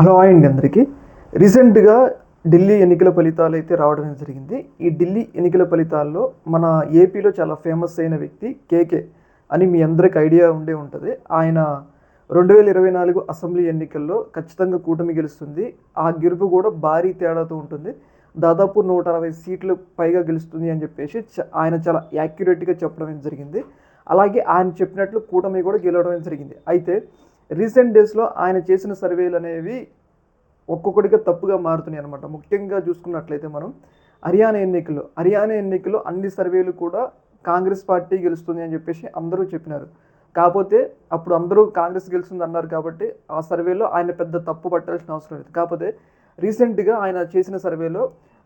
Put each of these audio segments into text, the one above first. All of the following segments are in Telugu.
హలో అండి అందరికీ. రీసెంట్గా ఢిల్లీ ఎన్నికల ఫలితాలు అయితే రావడం జరిగింది. ఈ ఢిల్లీ ఎన్నికల ఫలితాల్లో మన ఏపీలో చాలా ఫేమస్ అయిన వ్యక్తి కేకే అని మీ అందరికి ఐడియా ఉండే ఉంటుంది. ఆయన రెండు వేల ఇరవై నాలుగు అసెంబ్లీ ఎన్నికల్లో ఖచ్చితంగా కూటమి గెలుస్తుంది. ఆ గెలుపు కూడా భారీ తేడాతో ఉంటుంది. దాదాపు నూట అరవై సీట్లు పైగా గెలుస్తుంది అని చెప్పేసి చ- ఆయన చాలా యాక్యురేట్గా చెప్పడం జరిగింది. అలాగే ఆయన చెప్పినట్లు కూటమి కూడా గెలవడం జరిగింది. అయితే రీసెంట్ డేస్లో ఆయన చేసిన సర్వేలు అనేవి ఒక్కొక్కటిగా తప్పుగా మారుతున్నాయి అనమాట ముఖ్యంగా చూసుకున్నట్లయితే మనం హర్యానా ఎన్నికల్లో హర్యానా ఎన్నికలు అన్ని సర్వేలు కూడా కాంగ్రెస్ పార్టీ గెలుస్తుంది అని చెప్పేసి అందరూ చెప్పినారు. కాకపోతే అప్పుడు అందరూ కాంగ్రెస్ గెలుస్తుంది అన్నారు కాబట్టి ఆ సర్వేలో ఆయన పెద్ద తప్పు పట్టాల్సిన అవసరం లేదు. కాకపోతే రీసెంట్గా ఆయన చేసిన సర్వేలో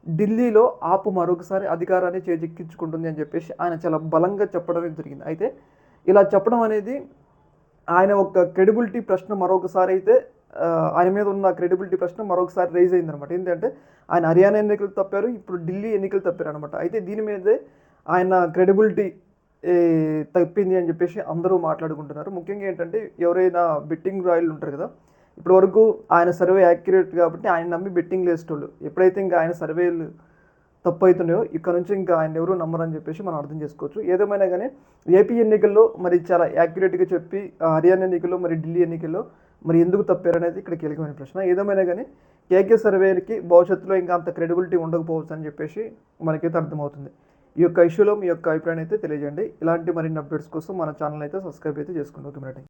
ఢిల్లీలో ఆపు మరొకసారి అధికారాన్ని చేజెక్కించుకుంటుంది అని చెప్పేసి ఆయన చాలా బలంగా చెప్పడం జరిగింది. అయితే ఇలా చెప్పడం అనేది ఆయన ఒక క్రెడిబిలిటీ ప్రశ్న మరొకసారి అయితే ఆయన మీద ఉన్న క్రెడిబిలిటీ ప్రశ్న మరొకసారి రైజ్ అయింది అనమాట ఏంటంటే ఆయన హర్యానా ఎన్నికలు తప్పారు ఇప్పుడు ఢిల్లీ ఎన్నికలు తప్పారు అనమాట అయితే దీని మీదే ఆయన క్రెడిబిలిటీ తప్పింది అని చెప్పేసి అందరూ మాట్లాడుకుంటున్నారు. ముఖ్యంగా ఏంటంటే ఎవరైనా బెట్టింగ్ రాయలు ఉంటారు కదా ఇప్పటివరకు ఆయన సర్వే యాక్యురేట్ కాబట్టి ఆయన నమ్మి బెట్టింగ్ వేసేటోళ్ళు. ఎప్పుడైతే ఇంకా ఆయన సర్వేలు తప్పు అవుతున్నాయో ఇక్కడ నుంచి ఇంకా ఆయన ఎవరు నమ్మరని చెప్పేసి మనం అర్థం చేసుకోవచ్చు. ఏదేమైనా కానీ ఏపీ ఎన్నికల్లో మరి చాలా యాక్యురేట్గా చెప్పి హర్యానా ఎన్నికల్లో మరి ఢిల్లీ ఎన్నికల్లో మరి ఎందుకు తప్పారనేది ఇక్కడ కీలకమైన ప్రశ్న. ఏదేమైనా కానీ కేకే సర్వేకి భవిష్యత్తులో ఇంకా అంత క్రెడిబిలిటీ ఉండకపోవచ్చు అని చెప్పేసి మనకైతే అర్థమవుతుంది. ఈ యొక్క ఇష్యూలో మీ యొక్క అభిప్రాయం అయితే తెలియజేయండి. ఇలాంటి మరిన్ని అప్డేట్స్ కోసం మన ఛానల్ అయితే సబ్స్క్రైబ్ అయితే చేసుకోండి. Okay madam